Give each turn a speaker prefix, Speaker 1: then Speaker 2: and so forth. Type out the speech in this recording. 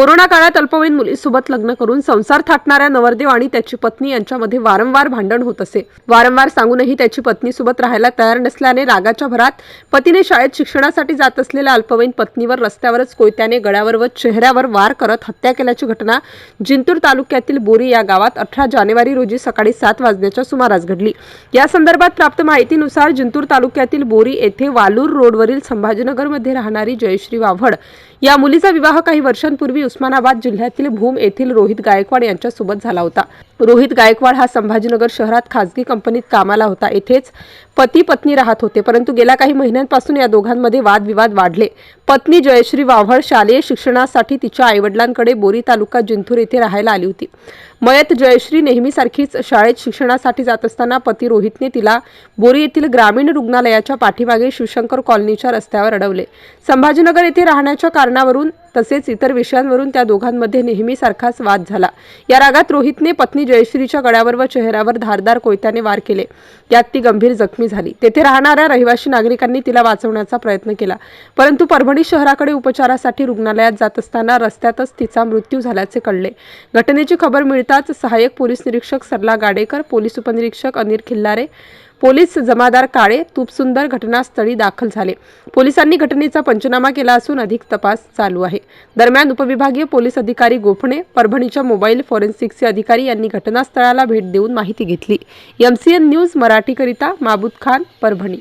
Speaker 1: Corona काळात अल्पवयीन मुलीसोबत लग्न करून संसार थाटणाऱ्या नवरदेव आणि त्याची पत्नी यांच्यामध्ये वारंवार भांडण होत असे. वारंवार सांगूनही त्याची पत्नी सोबत राहायला तयार नसल्याने रागाच्या भरात पतीने शाळेत शिक्षणासाठी जात असलेल्या अल्पवयीन पत्नीवर रस्त्यावरच कोयत्याने गळ्यावर व चेहऱ्यावर वार करत हत्या केल्याची घटना जिंतूर तालुक्यातील बोरी या गावात अठरा जानेवारी रोजी सकाळी सात वाजण्याच्या सुमारास घडली. या संदर्भात प्राप्त माहितीनुसार जिंतूर तालुक्यातील बोरी येथे वालूर रोडवरील संभाजीनगरमध्ये राहणारी जयश्री वाव्हड या मुलीचा विवाह काही वर्षांपूर्वी उस्मानाबाद जिल्ह्यातील भूम येथील रोहित गायकवाड यांच्यासोबत झाला होता. रोहित गायकवाड हा संभाजीनगर शहरात खासगी कंपनीत कामाला होता. येथेच पती पत्नी राहत होते. परंतु गेल्या काही महिन्यांपासून या दोघांमध्ये वादविवाद वाढले. पत्नी जयश्री वाव्हड शालेय शिक्षणासाठी तिच्या आईवडिलांकडे बोरी तालुका जिंतूर येथे राहायला आली होती. मयत जयश्री नेहमीसारखीच शाळेत शिक्षणासाठी जात असताना पती रोहितने तिला बोरी येथील ग्रामीण रुग्णालयाच्या पाठीमागे शिवशंकर कॉलनीच्या रस्त्यावर अडवले. संभाजीनगर येथे राहण्याच्या कारणावरून तसेच इतर विषयांवरून त्या दोघांमध्ये नेहमीसारखाच वाद झाला. या रागात रोहितने पत्नी जयश्रीच्या गळ्यावर व चेहऱ्यावर धारदार कोयत्याने वार केले. यात ती गंभीर जखमी झाली. तेथे राहणाऱ्या रहिवाशी नागरिकांनी तिला वाचवण्याचा प्रयत्न केला. परंतु परभणी शहराकडे उपचारासाठी रुग्णालयात जात असताना रस्त्यातच तिचा मृत्यू झाल्याचे कळले. घटनेची खबर मिळताच सहाय्यक पोलीस निरीक्षक सरला गाडेकर पोलीस उपनिरीक्षक अनिल खिल्लारे पोलीस जमादार काळे तुपसुंदर घटनास्थळी दाखल झाले. पोलिसांनी घटनेचा पंचनामा केला असून अधिक तपास चालू आहे. दरम्यान उपविभागीय पोलीस अधिकारी गोफणे परभणीच्या मोबाईल फॉरेन्सिकचे अधिकारी यांनी घटनास्थळाला भेट देऊन माहिती घेतली. एमसीएन न्यूज मराठीकरिता माबूद खान परभणी.